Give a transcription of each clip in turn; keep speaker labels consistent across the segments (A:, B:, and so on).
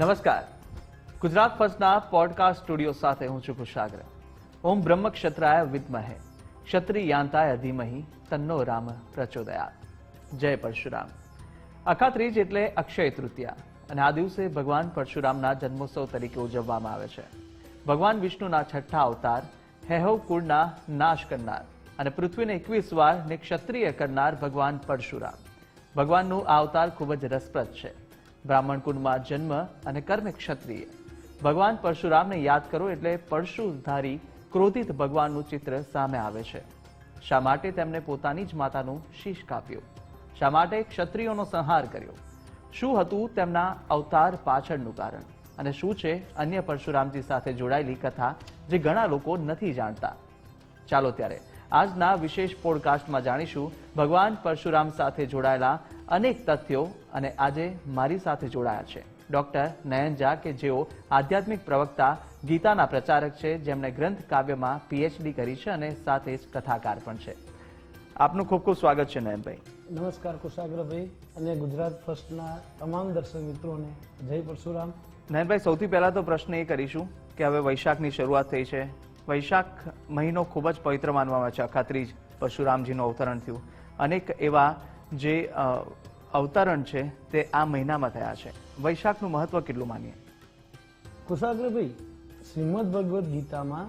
A: નમસ્કાર. Gujarat ફર્સ્ટના podcast studio સાથે હું છું કુશાગ્ર. ઓમ બ્રહ્મ ક્ષત્રાય વિદ્મહે ક્ષત્રિયાંતાય અધિમહી, તન્નો રામ પ્રચોદયા જય પરશુરામ. અખાત્રીજ એટલે અક્ષય તૃતીયા. અને આ દિવસે ભગવાન પરશુરામના જન્મોત્સવ તરીકે ઉજવવામાં આવે છે. ભગવાન વિષ્ણુના છઠ્ઠા અવતાર, હેહવ કુળના નાશ કરનાર અને પૃથ્વીને એકવીસ વાર ને ક્ષત્રિય કરનાર ભગવાન પરશુરામ. ભગવાનનું આ અવતાર ખૂબ જ રસપ્રદ છે. બ્રાહ્મણ કુંડમાં જન્મ અને કર્મ ક્ષત્રિય. ભગવાન પરશુરામને યાદ કરો એટલે પરશુધારી ક્રોધિત ભગવાનનું ચિત્ર સામે આવે છે. શા માટે તેમણે પોતાની જ માતાનું શીશ કાપ્યું? શા માટે ક્ષત્રિયોનો સંહાર કર્યો? શું હતું તેમના અવતાર પાછળનું કારણ? અને શું છે અન્ય પરશુરામજી સાથે જોડાયેલી કથા જે ઘણા લોકો નથી જાણતા? ચાલો ત્યારે આજના વિશેષ પોડકાસ્ટમાં જાણીશું ભગવાન પરશુરામ સાથે જોડાયેલા અનેક તથ્યો અને આજે મારી સાથે જોડાયા છે. ડોક્ટર નયન ઝા કે જેઓ આધ્યાત્મિક પ્રવક્તા ગીતાના પ્રચારક છે જેમણે ગ્રંથ કાવ્યમાં પીએચડી કરી છે અને સાથે જ કથાકાર પણ છે. આપનું ખૂબ ખૂબ સ્વાગત છે નયનભાઈ.
B: નમસ્કાર કુશાગ્રભાઈ અને ગુજરાત ફર્સ્ટના તમામ દર્શક મિત્રોને જય પરશુરામ.
A: નયનભાઈ સૌથી પહેલા તો પ્રશ્ન એ કરીશું કે હવે વૈશાખની શરૂઆત થઈ છે. વૈશાખ મહિનો ખૂબ જ પવિત્ર માનવામાં આવે છે. અખાત્રીજ પરશુરામજીનું અવતરણ થયું. અનેક એવા જે અવતરણ છે તે આ મહિનામાં થયા છે. વૈશાખનું મહત્વ કેટલું માનીએ?
B: કુશાગ્રભાઈ શ્રીમદ ભગવદ્ ગીતામાં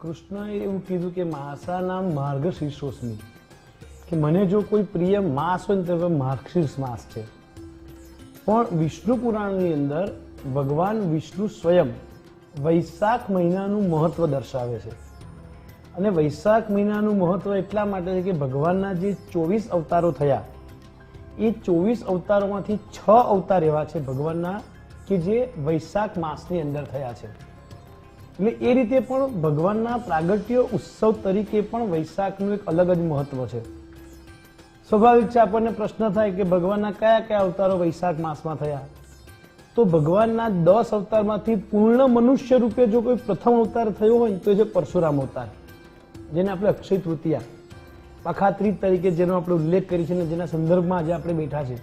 B: કૃષ્ણએ એવું કીધું કે માસા નામ માર્ગશીર્ષોસ્મી. કે મને જો કોઈ પ્રિય માસ હોય તો માર્ગશીર્ષ માસ છે. પણ વિષ્ણુ પુરાણની અંદર ભગવાન વિષ્ણુ સ્વયં વૈશાખ મહિનાનું મહત્વ દર્શાવે છે. અને વૈશાખ મહિનાનું મહત્વ એટલા માટે છે કે ભગવાનના જે ચોવીસ અવતારો થયા, એ ચોવીસ અવતારોમાંથી છ અવતાર એવા છે ભગવાનના કે જે વૈશાખ માસની અંદર થયા છે. એટલે એ રીતે પણ ભગવાનના પ્રાગટ્ય ઉત્સવ તરીકે પણ વૈશાખનું એક અલગ જ મહત્વ છે. સ્વાભાવિક છે આપણને પ્રશ્ન થાય કે ભગવાનના કયા કયા અવતારો વૈશાખ માસમાં થયા? તો ભગવાનના દસ અવતારમાંથી પૂર્ણ મનુષ્ય રૂપે જો કોઈ પ્રથમ અવતાર થયો હોય તો એ છે પરશુરામ અવતાર, જેને આપણે અક્ષય તૃતીયા પખાત્રી તરીકે જેનો આપણે ઉલ્લેખ કરી છે અને જેના સંદર્ભમાં આજે આપણે બેઠા છે.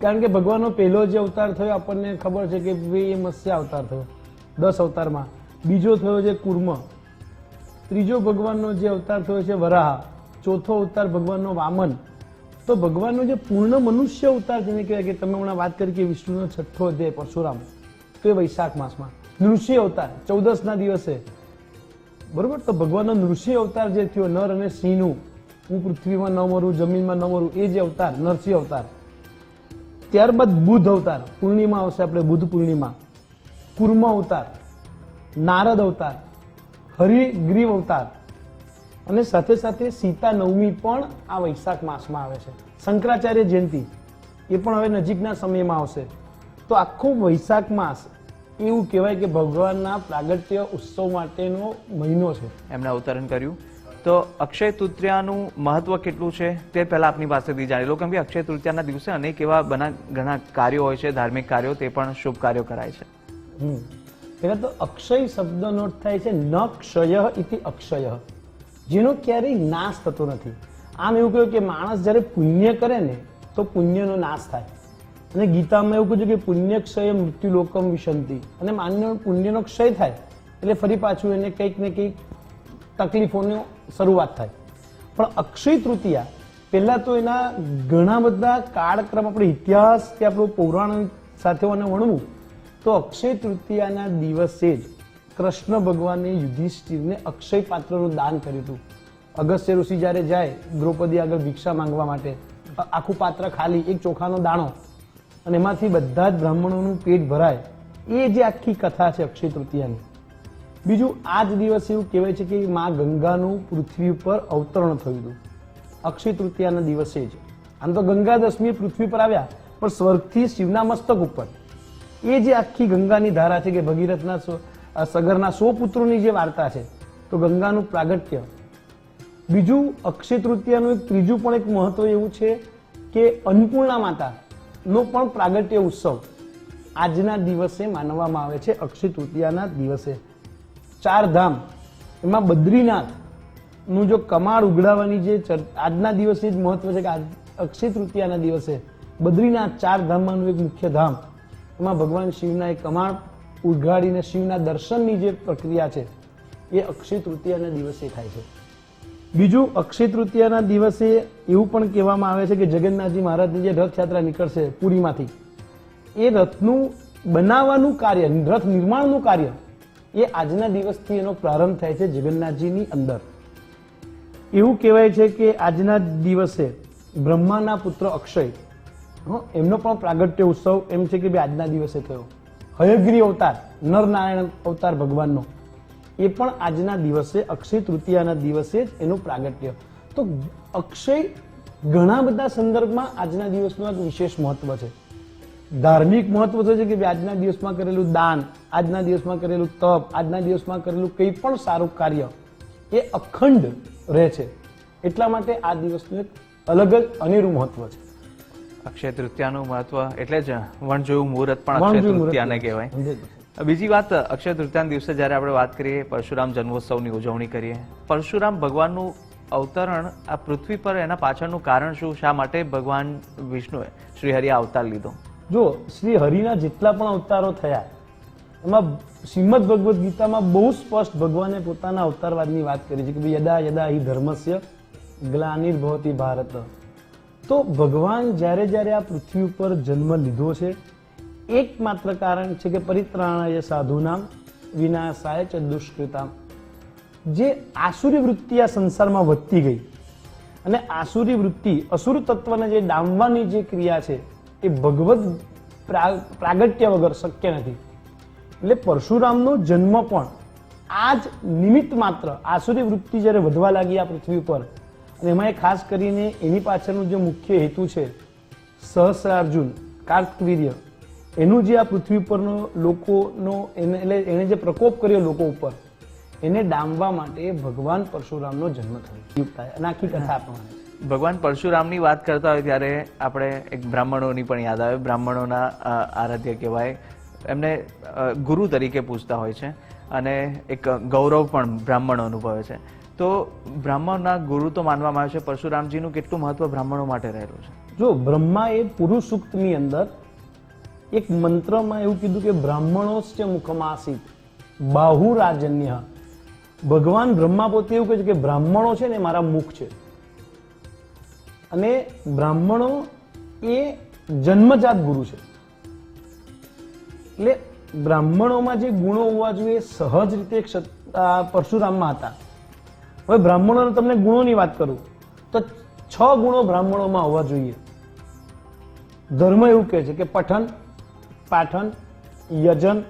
B: કારણ કે ભગવાનનો પહેલો જે અવતાર થયો, આપણને ખબર છે કે ભાઈ એ મત્સ્ય અવતાર થયો, દસ અવતારમાં. બીજો થયો છે કુર્મ, ત્રીજો ભગવાનનો જે અવતાર થયો છે વરાહ, ચોથો અવતાર ભગવાનનો વામન તો ભગવાનનો જે પૂર્ણ મનુષ્ય અવતાર જેને કહેવાય કે તમે હમણાં વાત કરી કે વિષ્ણુનો છઠ્ઠો અધ્યાય, પરશુરામ, તો એ વૈશાખ માસમાં. નૃષિ અવતાર, ચૌદસના દિવસે. બરોબર? તો ભગવાનનો નૃષિ અવતાર જે થયો, નર અને સિંહનું, હું પૃથ્વીમાં ન મરું, જમીનમાં ન મરું, એ જે અવતાર, નરસિંહ અવતાર. ત્યારબાદ બુધ અવતાર, પૂર્ણિમા આવશે આપણે બુધ પૂર્ણિમા. કુર્મ અવતાર, નારદ અવતાર, હરિગ્રીવ અવતાર. અને સાથે સાથે સીતા નવમી પણ આ વૈશાખ માસમાં આવે છે. શંકરાચાર્ય જયંતિ એ પણ હવે નજીકના સમયમાં આવશે. તો આખો વૈશાખ માસ એવું કહેવાય કે ભગવાનના પ્રાગટ્ય ઉત્સવ માટેનો મહિનો છે.
A: એમણે અવતરણ કર્યું. તો અક્ષય તૃતીયાનું મહત્વ કેટલું છે તે પહેલાં આપની પાસેથી જાણી લો કેમ કે અક્ષય તૃતીયાના દિવસે અનેક એવા બના ઘણા કાર્યો હોય છે ધાર્મિક કાર્યો તે પણ શુભ કાર્યો કરાય છે.
B: હમ. પહેલા તો અક્ષય શબ્દનો અર્થ થાય છે ન ક્ષય ઇતિ અક્ષય. જેનો ક્યારેય નાશ થતો નથી. આમ એવું કહ્યું કે માણસ જ્યારે પુણ્ય કરે ને, તો પુણ્યનો નાશ થાય. અને ગીતામાં એવું કહ્યું કે પુણ્ય ક્ષય મૃત્યુ લોકમ વિશંતિ. અને માન્ય પુણ્યનો ક્ષય થાય, એટલે ફરી પાછું એને કંઈક ને કંઈક તકલીફોની શરૂઆત થાય. પણ અક્ષય તૃતીયા, પહેલાં તો એના ઘણા બધા કાળક્રમ, આપણે ઇતિહાસ કે આપણું પૌરાણિક સાથે એને વણવું, તો અક્ષય તૃતીયાના દિવસે જ કૃષ્ણ ભગવાને યુધિષ્ઠિરને અક્ષય પાત્રનું દાન કર્યું હતું. અગસ્ત્ય ઋષિ જ્યારે જાય, દ્રૌપદી આગળ ભિક્ષા માંગવા માટે આખું પાત્ર ખાલી, એક ચોખાનો દાણો. અને એમાંથી બધા જ બ્રાહ્મણોનું પેટ ભરાય. એ જે આખી કથા છે અક્ષય તૃતીયાની. બીજું આ જ દિવસે એવું કહેવાય છે કે મા ગંગાનું પૃથ્વી ઉપર અવતરણ થયું હતું. અક્ષય તૃતીયાના દિવસે જ. આમ તો ગંગા દશમી પૃથ્વી પર આવ્યા, પણ સ્વર્ગથી શિવના મસ્તક ઉપર. એ જે આખી ગંગાની ધારા છે કે ભગીરથના અ, સગરના સો પુત્રોની જે વાર્તા છે તો ગંગાનું પ્રાગટ્ય. બીજું અક્ષય તૃતીયાનું એક ત્રીજું પણ એક મહત્વ એવું છે કે અન્નપૂર્ણા માતાનો પણ પ્રાગટ્ય ઉત્સવ આજના દિવસે માનવામાં આવે છે. અક્ષય તૃતીયાના દિવસે ચાર ધામ એમાં બદ્રીનાથનું જો કમાડ ઉઘડાવવાની જે આજના દિવસે જ મહત્વ છે કે અક્ષય તૃતીયાના દિવસે બદ્રીનાથ ચાર ધામમાંનું એક મુખ્ય ધામ એમાં ભગવાન શિવના એ કમાણ ઉઘાડીને શિવના દર્શનની જે પ્રક્રિયા છે, એ અક્ષય તૃતીયાના દિવસે થાય છે. બીજું, અક્ષય તૃતીયાના દિવસે એવું પણ કહેવામાં આવે છે કે જગન્નાથજી મહારાજની જે રથયાત્રા નીકળશે પુરીમાંથી, એ રથનું બનાવવાનું કાર્ય, રથ નિર્માણનું કાર્ય, એ આજના દિવસથી એનો પ્રારંભ થાય છે જગન્નાથજીની અંદર. એવું કહેવાય છે કે આજના દિવસે બ્રહ્માના પુત્ર અક્ષય એમનો પણ પ્રાગટ્ય ઉત્સવ એમ છે કે ભાઈ આજના દિવસે થયો. હયગ્રી અવતાર, નરનારાયણ અવતાર ભગવાનનો. એ પણ આજના દિવસે, અક્ષય તૃતીયાના દિવસે જ એનું પ્રાગટ્ય. તો અક્ષય ઘણા બધા સંદર્ભમાં આજના દિવસનું એક વિશેષ મહત્વ છે. ધાર્મિક મહત્વ છે કે આજના દિવસમાં કરેલું દાન, આજના દિવસમાં કરેલું તપ, આજના દિવસમાં કરેલું કંઈ પણ સારું કાર્ય, એ અખંડ રહે છે. એટલા માટે આ દિવસનું એક અલગ જ અનેરું મહત્વ છે.
A: અક્ષય તૃતીયાનું મહત્વ એટલે જ વણ જોયું મુહૂર્ત પણ અક્ષય તૃતીયાને કહેવાય. બીજી વાત અક્ષય તૃતીયાના દિવસે જ્યારે આપણે વાત કરીએ પરશુરામ જન્મોત્સવની ઉજવણી કરીએ પરશુરામ ભગવાનનું અવતરણ આ પૃથ્વી પર એના પાછળનું કારણ શું? શા માટે ભગવાન વિષ્ણુએ શ્રીહરિએ અવતાર લીધો?
B: જો શ્રી હરિના જેટલા પણ અવતારો થયા એમાં શ્રીમદ ભગવદ્ ગીતામાં બહુ સ્પષ્ટ ભગવાને પોતાના અવતારવાદની વાત કરી છે કે યદા યદા હિ ધર્મસ્ય ગ્લાનિર્ભવતી ભારત. તો ભગવાન જ્યારે જ્યારે આ પૃથ્વી ઉપર જન્મ લીધો છે, એકમાત્ર કારણ છે કે પરિત્રાણાય સાધુનામ વિનાશાય ચ દુષ્કૃતામ. જે આસુરી વૃત્તિ આ સંસારમાં વધતી ગઈ અને આસુરી વૃત્તિ, અસુર તત્વને જે ડામવાની જે ક્રિયા છે, એ ભગવત પ્રા- પ્રાગટ્ય વગર શક્ય નથી. એટલે પરશુરામનો જન્મ પણ આ જ નિમિત્ત માત્ર આસુરી વૃત્તિ જ્યારે વધવા લાગી આ પૃથ્વી પર અને એમાં ખાસ કરીને એની પાછળનું જે મુખ્ય હેતુ છે સહસ્રાર્જુન કાર્તવીર્ય, એનું જે આ પૃથ્વી પરનો લોકોનો એને, એટલે એણે જે પ્રકોપ કર્યો લોકો ઉપર, એને ડામવા માટે ભગવાન પરશુરામનો જન્મ થયો. અને આખી કથા પ્રમાણે
A: ભગવાન પરશુરામની વાત કરતા હોય ત્યારે આપણે એક બ્રાહ્મણોની પણ યાદ આવે. બ્રાહ્મણોના આરાધ્ય કહેવાય. એમને ગુરુ તરીકે પૂછતા હોય છે અને એક ગૌરવ પણ બ્રાહ્મણો અનુભવે છે. તો બ્રાહ્મણના ગુરુ તો માનવામાં આવે છે, પરશુરામજીનું કેટલું મહત્વ બ્રાહ્મણો માટે રહેલું છે?
B: જો બ્રહ્મા એ પુરુષ સૂક્તની અંદર એક મંત્રમાં એવું કીધું કે બ્રાહ્મણો બ્રાહ્મણોશ્ચ મુખમાસિત, બાહુરાજન્ય. ભગવાન બ્રહ્મા પોતે એવું કહે છે કે બ્રાહ્મણો છે ને મારા મુખ છે. અને બ્રાહ્મણો એ જન્મજાત ગુરુ છે. એટલે બ્રાહ્મણોમાં જે ગુણો હોવા જોઈએ સહજ રીતે પરશુરામમાં હતા. હવે બ્રાહ્મણોને તમને ગુણોની વાત કરું, તો છ ગુણો બ્રાહ્મણોમાં હોવા જોઈએ. ધર્મ એવું કહે છે કે પઠન, પાઠન, યજન,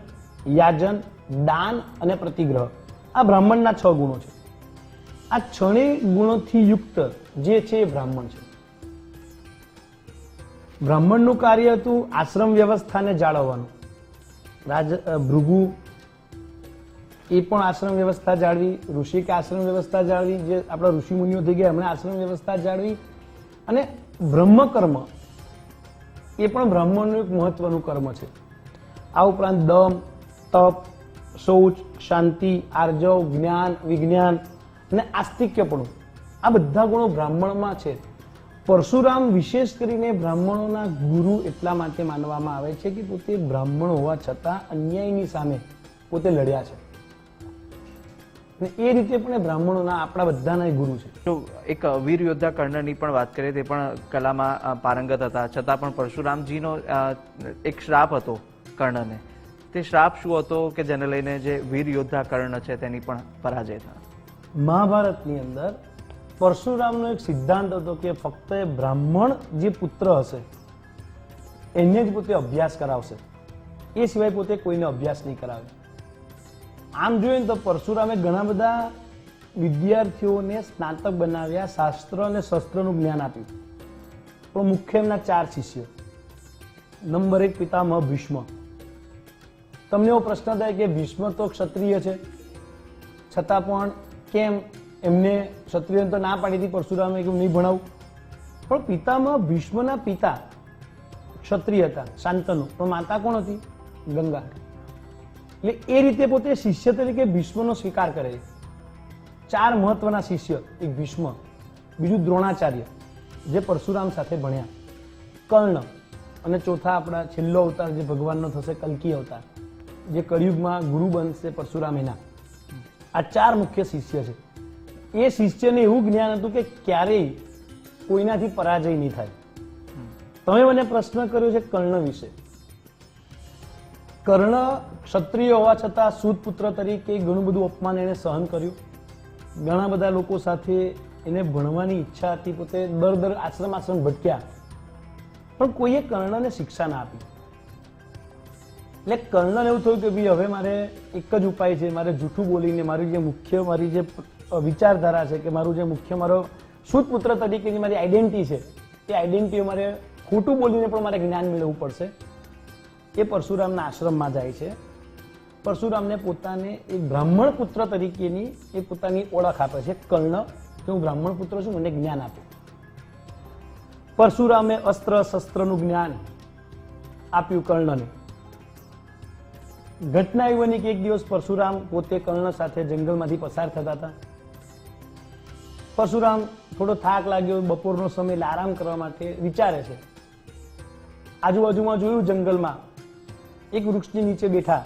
B: યાજન, દાન અને પ્રતિગ્રહ. આ બ્રાહ્મણના છ ગુણો છે. આ છણે ગુણોથી યુક્ત જે છે એ બ્રાહ્મણ છે. બ્રાહ્મણનું કાર્ય હતું આશ્રમ વ્યવસ્થાને જાળવવાનું. રાજ ભૃગુ એ પણ આશ્રમ વ્યવસ્થા જાળવી ઋષિ કે આશ્રમ વ્યવસ્થા જાળવી, જે આપણા ઋષિ મુનિઓ થઈ ગયા, એમણે આશ્રમ વ્યવસ્થા જાળવી. અને બ્રહ્મકર્મ, એ પણ બ્રાહ્મણનું એક મહત્વનું કર્મ છે. આ ઉપરાંત દમ, તપ, શૌચ, શાંતિ, આર્જવ, જ્ઞાન, વિજ્ઞાન અને આસ્તિક્યપણું. આ બધા ગુણો બ્રાહ્મણમાં છે. પરશુરામ વિશેષ કરીને બ્રાહ્મણોના ગુરુ એટલા માટે માનવામાં આવે છે કે પોતે બ્રાહ્મણ હોવા છતાં અન્યાયની સામે પોતે લડ્યા છે. અને એ રીતે પણ એ બ્રાહ્મણોના આપણા બધાના ગુરુ છે.
A: તો એક વીર યોદ્ધા કર્ણની પણ વાત કરીએ તે પણ કલામાં પારંગત હતા. છતાં પણ પરશુરામજીનો એક શ્રાપ હતો કર્ણને. તે શ્રાપ શું હતો કે જેને લઈને જે વીર યોદ્ધા કર્ણ છે તેની પણ પરાજય થયો?
B: મહાભારતની અંદર પરશુરામનો એક સિદ્ધાંત હતો કે ફક્ત બ્રાહ્મણ જે પુત્ર હશે એને જ પોતે અભ્યાસ કરાવશે. એ સિવાય પોતે કોઈને અભ્યાસ નહીં કરાવે. આમ જોઈએ ને તો પરશુરામે ઘણા બધા વિદ્યાર્થીઓને સ્નાતક બનાવ્યા, શાસ્ત્ર અને શસ્ત્રનું જ્ઞાન આપ્યું. પણ મુખ્ય એમના ચાર શિષ્ય. નંબર એક પિતામહ ભીષ્મ. તમને એવો પ્રશ્ન થાય કે ભીષ્મ તો ક્ષત્રિય છે. છતાં પણ કેમ એમને ક્ષત્રિયોને તો ના પાડી હતી પરશુરામે કે નહીં ભણાવું? પણ પિતામહ ભીષ્મના પિતા ક્ષત્રિય હતા, શાંતનુ. પણ માતા કોણ હતી? ગંગા એટલે એ રીતે પોતે શિષ્ય તરીકે ભીષ્મનો સ્વીકાર કરે છે. ચાર મહત્વના શિષ્ય એક ભીષ્મ બીજું દ્રોણાચાર્ય જે પરશુરામ સાથે ભણ્યા. કર્ણ અને ચોથા આપણા છેલ્લો અવતાર જે ભગવાનનો થશે કલ્કી અવતાર જે કળિયુગમાં ગુરુ બનશે પરશુરામ એના. આ ચાર મુખ્ય શિષ્ય છે. એ શિષ્યને એવું જ્ઞાન હતું કે ક્યારેય કોઈનાથી પરાજય નહીં થાય. તમે મને પ્રશ્ન કર્યો છે કર્ણ વિશે. કર્ણ ક્ષત્રિય હોવા છતાં સૂત પુત્ર તરીકે ઘણું બધું અપમાન એને સહન કર્યું. ઘણા બધા લોકો સાથે એને ભણવાની ઈચ્છા હતી, પોતે દર દર આશ્રમ આશ્રમ ભટક્યા. પણ કોઈએ કર્ણને શિક્ષા ના આપી. એટલે કર્ણને એવું થયું કે ભાઈ હવે મારે એક જ ઉપાય છે, મારે જૂઠું બોલીને મારી જે મુખ્ય, મારી જે વિચારધારા છે કે મારું જે મુખ્ય, મારો સૂત પુત્ર તરીકેની મારી આઈડેન્ટિટી છે, એ આઈડેન્ટિટી મારે ખોટું બોલીને પણ મારે જ્ઞાન મેળવવું પડશે. એ પરશુરામના આશ્રમમાં જાય છે. પરશુરામને પોતાને એક બ્રાહ્મણ પુત્ર તરીકેની એ પોતાની ઓળખ આપે છે, કર્ણ, કે હું બ્રાહ્મણ પુત્ર છું, મને જ્ઞાન આપે. પરશુરામે અસ્ત્ર શસ્ત્રનું જ્ઞાન આપ્યું કર્ણને. ઘટના એવી બની કે એક દિવસ પરશુરામ પોતે કર્ણ સાથે જંગલમાંથી પસાર થતા હતા. પરશુરામ થોડો થાક લાગ્યો, બપોરનો સમય આરામ કરવા માટે વિચારે છે. આજુબાજુમાં જોયું જંગલમાં એક વૃક્ષની નીચે બેઠા.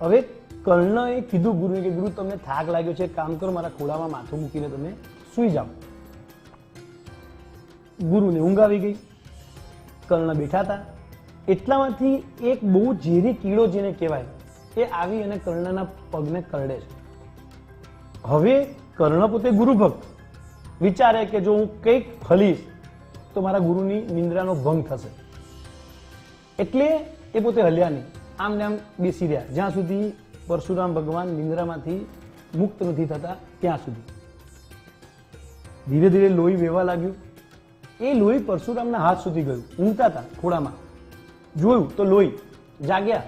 B: હવે કર્ણએ કીધું ગુરુને કે, ગુરુ, તમને થાક લાગ્યો છે કામ કરો, મારા ખોળામાં માથું મૂકીને તમે સૂઈ જાઓ. ગુરુને ઊંઘ આવી ગઈ. કર્ણ બેઠા હતા. એટલામાંથી એક બહુ ઝેરી કીડો જેને કહેવાય, એ આવી અને કર્ણના પગને કરડે છે. હવે કર્ણ પોતે ગુરુભક્ત. વિચારે કે જો હું કંઈક ફલીશ, તો મારા ગુરુની નિંદ્રાનો ભંગ થશે. એટલે એ પોતે હલ્યા નહીં. આમ ને આમ બેસી રહ્યા. જ્યાં સુધી પરશુરામ ભગવાન નિંદ્રામાંથી મુક્ત નથી થતા, ત્યાં સુધી. ધીરે ધીરે લોહી વહેવા લાગ્યું. એ લોહી પરશુરામના હાથ સુધી ગયું. ઊંઘતા હતા ખોડામાં જોયું તો લોહી જાગ્યા.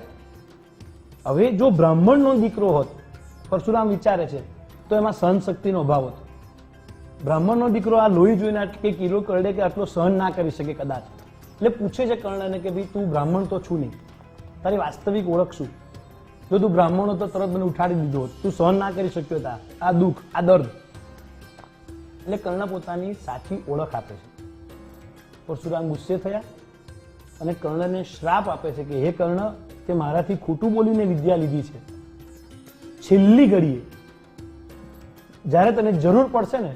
B: હવે જો બ્રાહ્મણનો દીકરો હોત, પરશુરામ વિચારે છે, તો એમાં સહન શક્તિનો અભાવ હતો. બ્રાહ્મણનો દીકરો આ લોહી જોઈને કે કિલો કરડે કે આટલો સહન ના કરી શકે કદાચ. એટલે પૂછે છે કર્ણને કે ભાઈ, તું બ્રાહ્મણ તો છું નહીં. તારી વાસ્તવિક ઓળખ શું? જો તું બ્રાહ્મણ હતો તરત મને ઉઠાડી દીધો તું સહન ના કરી શક્યો હતા આ દુઃખ, આ દર્દ એટલે કર્ણ પોતાની સાચી ઓળખ આપે છે. પરશુરામ ગુસ્સે થયા અને કર્ણને શ્રાપ આપે છે કે, હે કર્ણ, તે મારાથી ખોટું બોલીને વિદ્યા લીધી છે. છેલ્લી ઘડીએ જ્યારે તને જરૂર પડશે ને,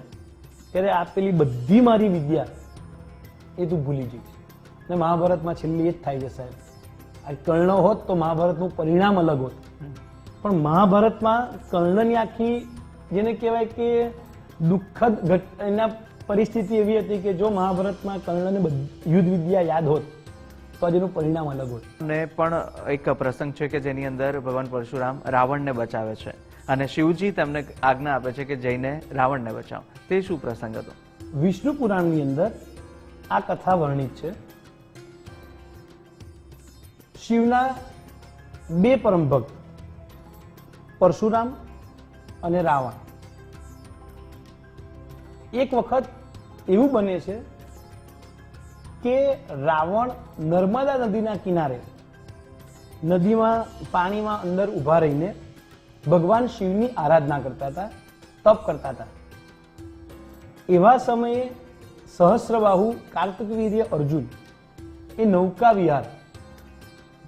B: ત્યારે આપેલી બધી મારી વિદ્યા એ તું ભૂલી જઈશ. ને મહાભારતમાં છેલ્લી એ જ થાય છે સાહેબ. આ કર્ણ હોત તો મહાભારતનું પરિણામ અલગ હોત. પણ મહાભારતમાં કર્ણની આખી જેને કહેવાય કે દુઃખદ ઘટ એના પરિસ્થિતિ એવી હતી કે જો મહાભારતમાં કર્ણને યુદ્ધ વિદ્યા યાદ હોત તો આજે એનું પરિણામ અલગ હોત.
A: ને પણ એક પ્રસંગ છે કે જેની અંદર ભગવાન પરશુરામ રાવણને બચાવે છે અને શિવજી તેમને આજ્ઞા આપે છે કે જઈને રાવણને બચાવો. તે શું પ્રસંગ હતો?
B: વિષ્ણુ પુરાણની અંદર આ કથા વર્ણિત છે. શિવના બે પરમ ભક્ત, પરશુરામ અને રાવણ. એક વખત એવું બને છે કે રાવણ નર્મદા નદીના કિનારે, નદીમાં પાણીમાં અંદર ઊભા રહીને ભગવાન શિવની આરાધના કરતા હતા, તપ કરતા હતા. એવા સમયે સહસ્રબાહુ કાર્તકવીર્ય અર્જુન એ નૌકા વિહાર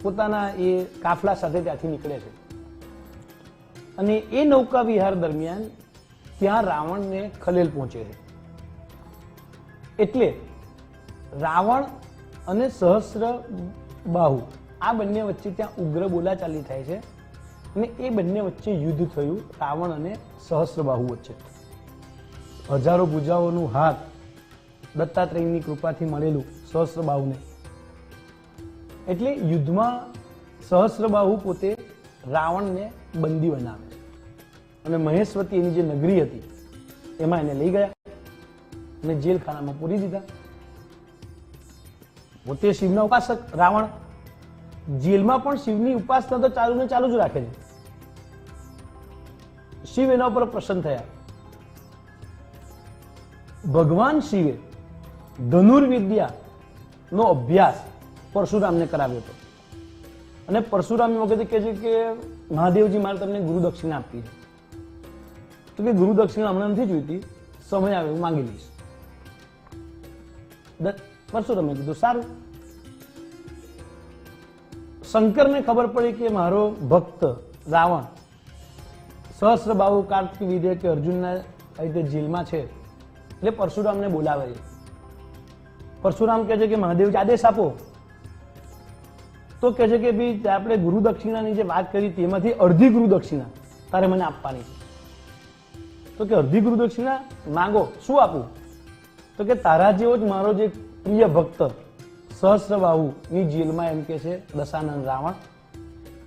B: પોતાના એ કાફલા સાથે ત્યાંથી નીકળે છે. અને એ નૌકા વિહાર દરમિયાન ત્યાં રાવણને ખલેલ પહોંચે છે. એટલે રાવણ અને સહસ્ર બાહુ આ બંને વચ્ચે ત્યાં ઉગ્ર બોલાચાલી થાય છે અને એ બંને વચ્ચે યુદ્ધ થયું રાવણ અને સહસ્રબાહુ વચ્ચે. હજારો ભુજાઓનું હાથ દત્તાત્રેયની કૃપાથી મળેલું સહસ્રબાહુને એટલે યુદ્ધમાં સહસ્રબાહુ પોતે રાવણને બંદી બનાવે અને મહેશ્વતી એની જે નગરી હતી, એમાં એને લઈ ગયા અને જેલખાનામાં પૂરી દીધા. પોતે શિવના ઉપાસક, રાવણ. જેલમાં પણ શિવની ઉપાસના તો ચાલુ ને ચાલુ જ રાખે છે. શિવ એના ઉપર પ્રસન્ન થયા. ભગવાન શિવે ધનુર્વિદ્યા નો અભ્યાસ પરશુરામને કરાવ્યો હતો. અને પરશુરામ વખતે કહે છે કે મહાદેવજી મારે તમને ગુરુ દક્ષિણા આપવી છે. તો કે ગુરુ દક્ષિણા હમણાં નથી જોઈતી, સમય આવે હું માંગી લઈશ. પરશુરામે કીધું, સારું. શંકરને ખબર પડી કે મારો ભક્ત રાવણ સહસ્ર બાહુ કાર્તિક વિધે કે અર્જુનના રીતે જેલમાં છે. એટલે પરશુરામને બોલાવે છે. પરશુરામ કહે છે કે મહાદેવજી આદેશ આપો. તો કહે છે કે ભાઈ આપણે ગુરુ દક્ષિણાની જે વાત કરી એમાંથી અડધી ગુરુ દક્ષિણા તારે મને આપવાની છે. તો કે અડધી ગુરુ દક્ષિણા, માંગો, શું આપું? તો કે તારા જેવો જ મારો જે પ્રિય ભક્ત, સહસ્રબાહુની જેલમાં એમ કે છે, દશાનંદ રાવણ,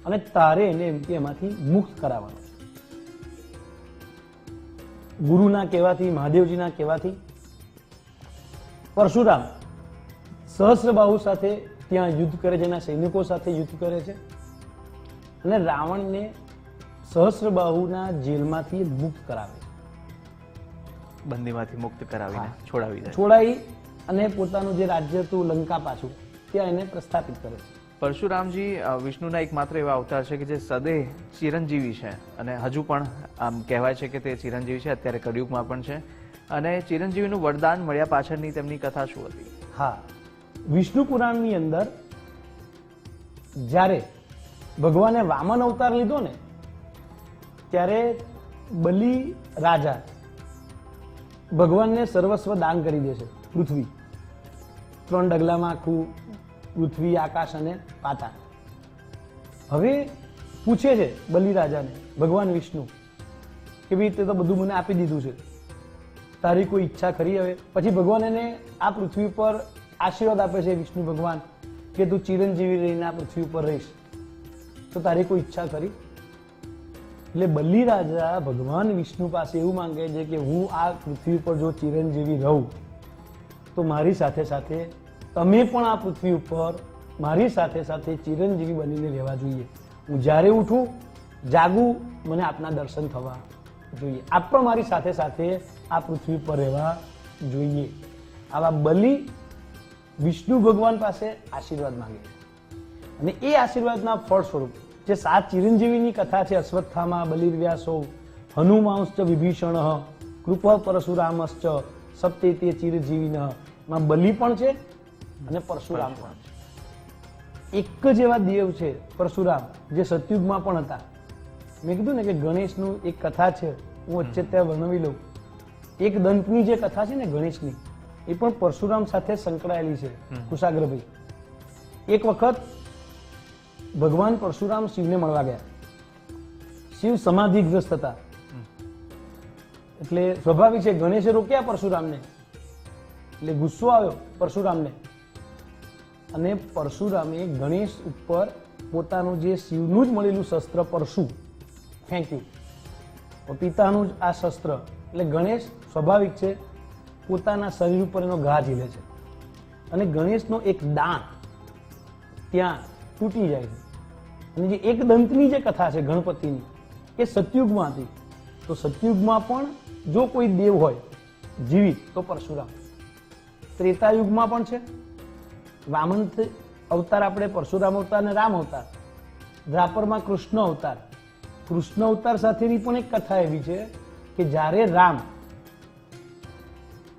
B: અને તારે એને એમ કે એમાંથી મુક્ત કરાવવાનું ગુરુના કહેવાથી, મહાદેવજીના કહેવાથી, પરશુરામ સહસ્રબાહુ સાથે ત્યાં યુદ્ધ કરે છે એના સૈનિકો સાથે યુદ્ધ કરે છે. અને રાવણને સહસ્રબાહુના જેલમાંથી મુક્ત કરાવે છે.
A: બંદીમાંથી મુક્ત કરાવીને છોડાવી
B: છોડાઈ અને પોતાનું જે રાજ્ય હતું લંકા પાછું ત્યાં એને પ્રસ્થાપિત કરે છે.
A: પરશુરામજી વિષ્ણુના એકમાત્ર એવા અવતાર છે કે જે સદે ચિરંજીવી છે. અને હજુ પણ આમ કહેવાય છે કે તે ચિરંજીવી છે અત્યારે કળિયુગમાં પણ છે. અને ચિરંજીવીનું વરદાન મળ્યા પાછળની તેમની કથા શું હતી?
B: હા. વિષ્ણુ પુરાણની અંદર જ્યારે ભગવાને વામન અવતાર લીધો ને, ત્યારે બલિ રાજા ભગવાનને સર્વસ્વ દાન કરી દે છે, પૃથ્વી. ત્રણ ડગલામાં આખું પૃથ્વી, આકાશ અને પાતાળ. હવે પૂછે છે બલિ રાજાને, ભગવાન વિષ્ણુ કે ભાઈ તે તો બધું મને આપી દીધું છે. તારી કોઈ ઈચ્છા ખરી હવે? પછી ભગવાન એને આ પૃથ્વી પર આશીર્વાદ આપે છે વિષ્ણુ ભગવાન કે તું ચિરંજીવી રહીને આ પૃથ્વી ઉપર રહીશ. તો તારી કોઈ ઈચ્છા કરી એટલે બલિ રાજા ભગવાન વિષ્ણુ પાસે એવું માંગે છે કે હું આ પૃથ્વી ઉપર જો ચિરંજીવી રહું, તો મારી સાથે સાથે તમે પણ આ પૃથ્વી ઉપર મારી સાથે સાથે ચિરંજીવી બનીને રહેવા જોઈએ. હું જ્યારે ઉઠું, જાગું, મને આપના દર્શન થવા જોઈએ. આપ પણ મારી સાથે સાથે આ પૃથ્વી પર રહેવા જોઈએ. આવા બલિ વિષ્ણુ ભગવાન પાસે આશીર્વાદ માંગે અને એ આશીર્વાદના ફળ સ્વરૂપ જે સાત ચિરંજીવીની કથા છે, અશ્વત્થામા બલિર્વ્યાસો હનુમાંશ્ચ વિભીષણ, કૃપ પરશુરામશ્ચ સપ્તેતે ચિરજીવિન, માં બલિ પણ છે અને પરશુરામ પણ છે. એક જ એવા દેવ છે, પરશુરામ, જે સતયુગમાં પણ હતા. મેં કીધું ને કે ગણેશનું એક કથા છે, હું વચ્ચે ત્યાં વર્ણવી લઉં. એક દંતની જે કથા છે ને ગણેશની એ પણ પરશુરામ સાથે સંકળાયેલી છે કુશાગ્રભાઈ એક વખત ભગવાન પરશુરામ શિવને મળવા ગયા. શિવ સમાધિગ્રસ્ત હતા. એટલે સ્વાભાવિક છે ગણેશે રોક્યા પરશુરામને. એટલે ગુસ્સો આવ્યો પરશુરામને. અને પરશુરામે ગણેશ ઉપર પોતાનું જે શિવનું જ મળેલું શસ્ત્ર પરશુ ફેંક્યું. પિતાનું જ આ શસ્ત્ર. એટલે ગણેશ સ્વાભાવિક છે પોતાના શરીર ઉપર એનો ઘા ઝીલે છે. અને ગણેશનો એક દાંત ત્યાં તૂટી જાય છે. અને જે એક દંતની જે કથા છે ગણપતિની, એ સતયુગમાં હતી તો સતયુગમાં પણ જો કોઈ દેવ હોય જીવિત, તો પરશુરામ. ત્રેતાયુગમાં પણ છે. વામન અવતાર આપણે પરશુરામ અવતાર અને રામ અવતાર. દ્વાપરમાં કૃષ્ણ અવતાર. કૃષ્ણ અવતાર સાથેની પણ એક કથા એવી છે કે જ્યારે રામ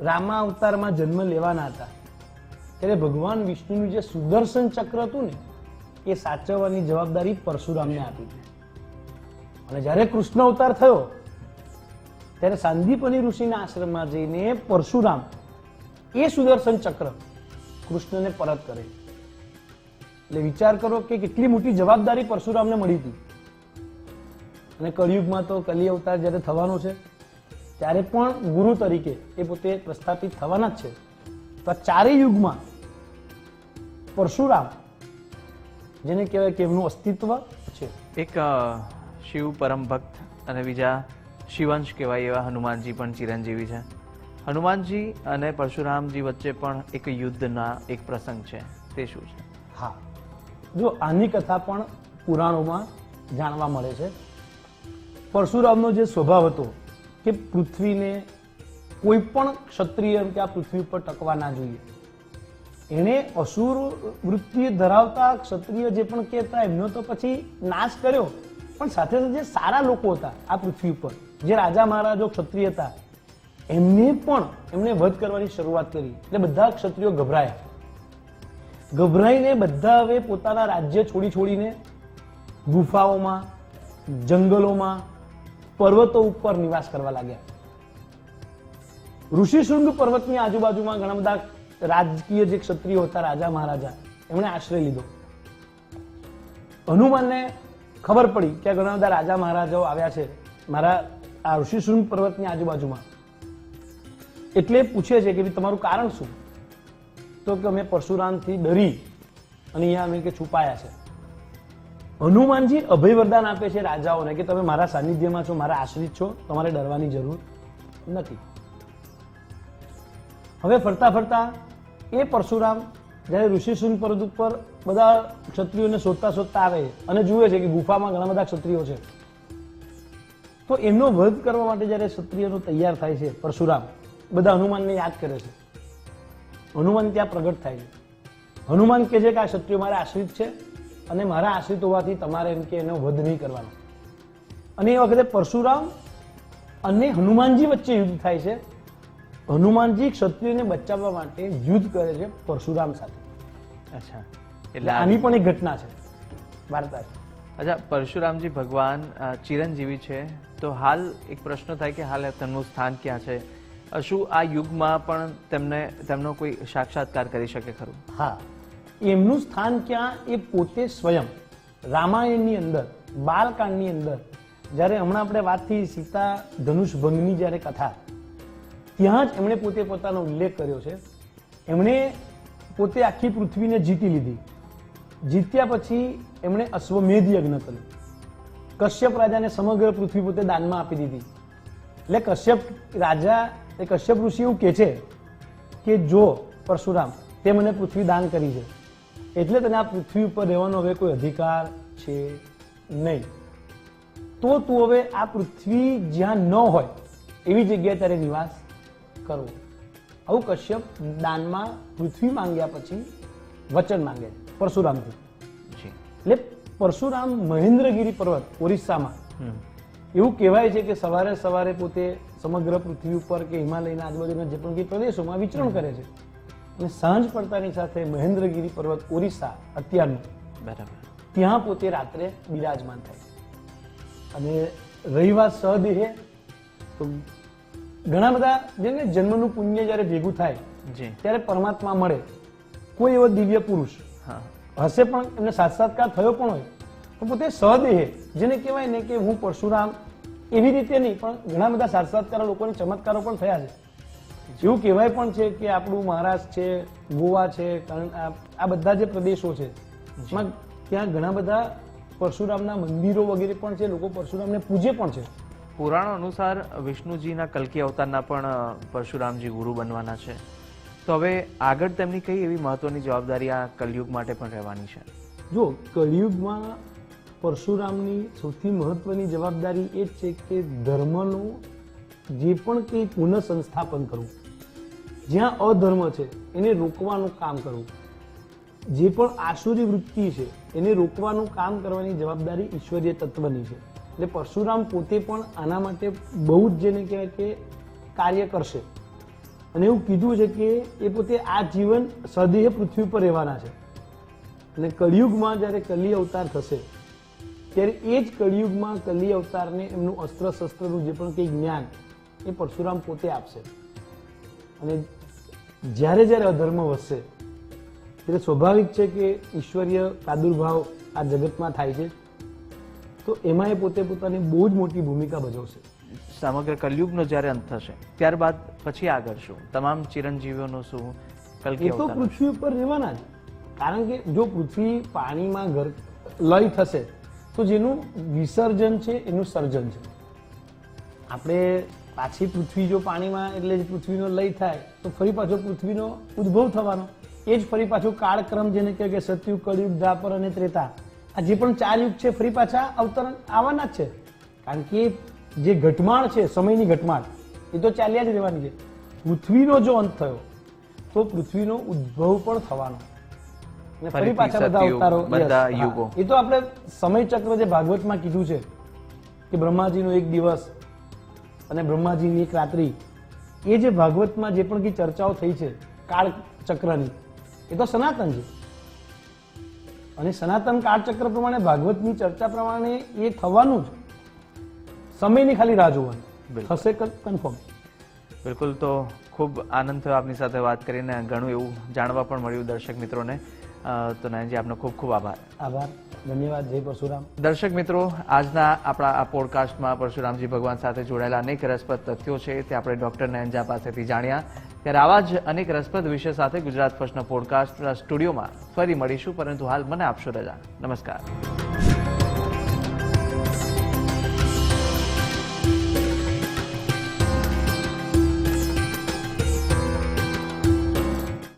B: રામા અવતારમાં જન્મ લેવાના હતા. ત્યારે ભગવાન વિષ્ણુનું જે સુદર્શન ચક્ર હતું ને, એ સાચવવાની જવાબદારી પરશુરામને આપી હતી. અને જ્યારે કૃષ્ણ અવતાર થયો, ત્યારે સાંદીપની ઋષિના આશ્રમમાં જઈને પરશુરામ એ સુદર્શન ચક્ર કૃષ્ણને પરત કરે. એટલે વિચાર કરો કે કેટલી મોટી જવાબદારી પરશુરામને મળી હતી. અને કળિયુગમાં તો કલી અવતાર જ્યારે થવાનો છે ત્યારે પણ ગુરુ તરીકે એ પોતે પ્રસ્થાપિત થવાના જ છે. તો આ ચારેય યુગમાં પરશુરામ જેને કહેવાય કે એમનું અસ્તિત્વ છે.
A: એક શિવ પરમ ભક્ત અને બીજા શિવંશ કહેવાય એવા હનુમાનજી પણ ચિરંજીવી છે. હનુમાનજી અને પરશુરામજી વચ્ચે પણ એક યુદ્ધના એક પ્રસંગ છે. તે શું છે?
B: હા. જો આની કથા પણ પુરાણોમાં જાણવા મળે છે. પરશુરામનો જે સ્વભાવ હતો કે પૃથ્વીને કોઈ પણ ક્ષત્રિય કે આ પૃથ્વી ઉપર ટકવા ના જોઈએ. એણે અસુર વૃત્તિ ધરાવતા ક્ષત્રિય જે પણ કહેતા એમનો તો પછી નાશ કર્યો. પણ સાથે સાથે સારા લોકો હતા આ પૃથ્વી ઉપર, જે રાજા મહારાજો ક્ષત્રિય હતા, એમને પણ એમને વધ કરવાની શરૂઆત કરી. એટલે બધા ક્ષત્રિયો ગભરાયા. ગભરાઈને બધા હવે પોતાના રાજ્ય છોડી છોડીને ગુફાઓમાં, જંગલોમાં પર્વતો ઉપર નિવાસ કરવા લાગ્યા. ઋષિશૃંગ પર્વતની આજુબાજુમાં ઘણા બધા રાજકીય જે ક્ષત્રિયો હતા, રાજા મહારાજા, એમણે આશ્રય લીધો. હનુમાનને ખબર પડી કે ઘણા બધા રાજા મહારાજાઓ આવ્યા છે, મારા આ ઋષિશૃંગ પર્વતની આજુબાજુમાં. એટલે પૂછે છે કે તમારું કારણ શું? તો કે અમે પરશુરામથી ડરી અને અહીંયા અમે કે છુપાયા છે. હનુમાનજી અભય વરદાન આપે છે રાજાઓને કે તમે મારા સાનિધ્યમાં છો, મારા આશ્રિત છો, તમારે ડરવાની જરૂર નથી. હવે ફરતા ફરતા એ પરશુરામ જ્યારે ઋષિસુન પર્વત ઉપર બધા ક્ષત્રિયોને શોધતા શોધતા આવે અને જુએ છે કે ગુફામાં ઘણા બધા ક્ષત્રિયો છે, તો એમનો વધ કરવા માટે જ્યારે ક્ષત્રિયનો તૈયાર થાય છે પરશુરામ, બધા હનુમાનને યાદ કરે છે. હનુમાન ત્યાં પ્રગટ થાય છે. હનુમાન કહે છે કે આ ક્ષત્રિયો મારા આશ્રિત છે અને મારા આશ્રિત હોવાથી તમારે એમ કે એનો વધ નહીં કરવાનો. અને એ વખતે પરશુરામ અને હનુમાનજી વચ્ચે યુદ્ધ થાય છે. હનુમાનજી ક્ષત્રિયને બચાવવા માટે યુદ્ધ કરે છે પરશુરામ સાથે.
A: અચ્છા.
B: એટલે આની પણ એક ઘટના છે. વાર્તા છે.
A: અચ્છા પરશુરામજી ભગવાન ચિરંજીવી છે. તો હાલ એક પ્રશ્ન થાય કે હાલ તેમનું સ્થાન ક્યાં છે? શું આ યુગમાં પણ તેમને તેમનો કોઈ સાક્ષાત્કાર કરી શકે ખરું?
B: હા. એમનું સ્થાન ક્યાં? એ પોતે સ્વયં. રામાયણની અંદર, બાલકાંડની અંદર. જ્યારે હમણાં આપણે વાત થઈ સીતા ધનુષ ભંગની જ્યારે કથા, ત્યાં જ એમણે પોતે પોતાનો ઉલ્લેખ કર્યો છે. એમણે પોતે આખી પૃથ્વીને જીતી લીધી. જીત્યા પછી એમણે અશ્વમેધ યજ્ઞ કર્યો. કશ્યપ રાજાને સમગ્ર પૃથ્વી પોતે દાનમાં આપી દીધી. એટલે કશ્યપ રાજા, એ કશ્યપ ઋષિ એવું કહે છે કે, જો પરશુરામ, તે મને પૃથ્વી દાન કરી છે. એટલે તને આ પૃથ્વી ઉપર રહેવાનો હવે કોઈ અધિકાર છે નહીં. તો તું હવે આ પૃથ્વી જ્યાં ન હોય એવી જગ્યાએ તારે નિવાસ કરવો. આવું કશ્યપ દાનમાં પૃથ્વી માંગ્યા પછી વચન માંગે છે. પરશુરામથી એટલે પરશુરામ મહેન્દ્રગીરી પર્વત ઓરિસ્સામાં. એવું કહેવાય છે કે સવારે સવારે પોતે સમગ્ર પૃથ્વી ઉપર કે હિમાલયના આજુબાજુના જે પણ કંઈ પ્રદેશોમાં વિચરણ કરે છે અને સાંજ પડતાની સાથે મહેન્દ્રગીરી પર્વત ઓરિસ્સા અત્યારનું
A: બરાબર.
B: ત્યાં પોતે રાત્રે બિરાજમાન થાય. અને રહી વાત સહદેહે તો ઘણા બધા જેને જન્મનું પુણ્ય જ્યારે ભેગું થાય ત્યારે પરમાત્મા મળે. કોઈ એવો દિવ્ય પુરુષ
A: હા.
B: હશે પણ એમને સાક્ષાત્કાર થયો પણ હોય તો પોતે સહદેહે જેને કહેવાય ને કે હું પરશુરામ એવી રીતે નહીં પણ ઘણા બધા સાક્ષાત્કાર લોકોને ચમત્કારો પણ થયા છે. એવું કહેવાય પણ છે કે આપણું મહારાષ્ટ્ર છે ગોવા છે આ બધા જે પ્રદેશો છે એમાં ત્યાં ઘણા બધા પરશુરામના મંદિરો વગેરે પણ છે લોકો પરશુરામને પૂજે પણ છે.
A: પુરાણો અનુસાર વિષ્ણુજીના કલ્કી અવતારના પણ પરશુરામજી ગુરુ બનવાના છે. તો હવે આગળ તેમની કઈ એવી મહત્વની જવાબદારી આ કલયુગ માટે પણ રહેવાની છે?
B: જો કલયુગમાં પરશુરામની સૌથી મહત્વની જવાબદારી એ જ છે કે ધર્મનું જે પણ કંઈ પુનઃ સંસ્થાપન કરવું. જ્યાં અધર્મ છે, એને રોકવાનું કામ કરવું. જે પણ આસુરી વૃત્તિ છે, એને રોકવાનું કામ કરવાની જવાબદારી ઈશ્વરીય તત્વની છે. એટલે પરશુરામ પોતે પણ આના માટે બહુ જ જેને કહેવાય કે કાર્ય કરશે. અને એવું કીધું છે કે એ પોતે આ જીવન સદેહ પૃથ્વી પર રહેવાના છે. અને કળિયુગમાં જ્યારે કલી અવતાર થશે, ત્યારે એ જ કળિયુગમાં કલી અવતારને એમનું અસ્ત્ર શસ્ત્રનું જે પણ કંઈ જ્ઞાન એ પરશુરામ પોતે આપશે. અને જ્યારે જ્યારે અધર્મ વધશે ત્યારે સ્વાભાવિક છે કે ઈશ્વરીય પ્રાદુર્ભાવ આ જગતમાં થાય છે. તો એમાં એ પોતે પોતાની બહુ જ મોટી ભૂમિકા ભજવશે.
A: સમગ્ર કલયુગનો જ્યારે અંત થશે ત્યારબાદ પછી આગળ શું? તમામ ચિરંજીવીઓનો શું કલ્કી
B: એ તો પૃથ્વી ઉપર રહેવાના જ. કારણ કે જો પૃથ્વી પાણીમાં ઘર લય થશે તો જેનું વિસર્જન છે એનું સર્જન છે. આપણે પાછી પૃથ્વી જો પાણીમાં એટલે જ પૃથ્વીનો લય થાય તો ફરી પાછો પૃથ્વીનો ઉદ્ભવ થવાનો. એ જ ફરી પાછો કાળક્રમ જેને કહે કે સતયુગ કળયુગ દ્વાપર અને ત્રેતા. આ જે પણ ચાર યુગ છે ફરી પાછા અવતરણ આવવાના જ છે. કારણ કે જે ઘટમાળ છે સમયની ઘટમાળ એ તો ચાલ્યા જ રહેવાની છે. પૃથ્વીનો જો અંત થયો તો પૃથ્વીનો ઉદ્ભવ પણ થવાનો. ફરી પાછા બધા અવતારો
A: બધા યુગો.
B: એ તો આપણે સમય ચક્ર જે ભાગવતમાં કીધું છે કે બ્રહ્માજીનો એક દિવસ અને બ્રહ્માજીની એક રાત્રિ. એ જે ભાગવતમાં જે પણ કંઈ ચર્ચાઓ થઈ છે કાળ ચક્રની એ તો સનાતન છે. અને સનાતન કાળચક્ર પ્રમાણે ભાગવતની ચર્ચા પ્રમાણે એ થવાનું જ. સમયની ખાલી રાહ જોવાની. થશે કન્ફર્મ
A: બિલકુલ તો ખૂબ આનંદ થયો આપની સાથે વાત કરીને ઘણું એવું જાણવા પણ મળ્યું દર્શક મિત્રોને. તો નયનજી આપનો ખૂબ ખૂબ આભાર.
B: આભાર. ધન્યવાદ, જય પરશુરામ.
A: દર્શક મિત્રો, આજના આપણા આ પોડકાસ્ટમાં પરશુરામજી ભગવાન સાથે જોડાયેલા અનેક રસપ્રદ તથ્યો છે તે આપણે ડોક્ટર નયનજા પાસેથી જાણ્યા. ત્યારે આવા જ અનેક રસપ્રદ વિષય સાથે ગુજરાત ફર્સ્ટના પોડકાસ્ટ સ્ટુડિયોમાં ફરી મળીશું, પરંતુ હાલ મને આપશો રજા. નમસ્કાર.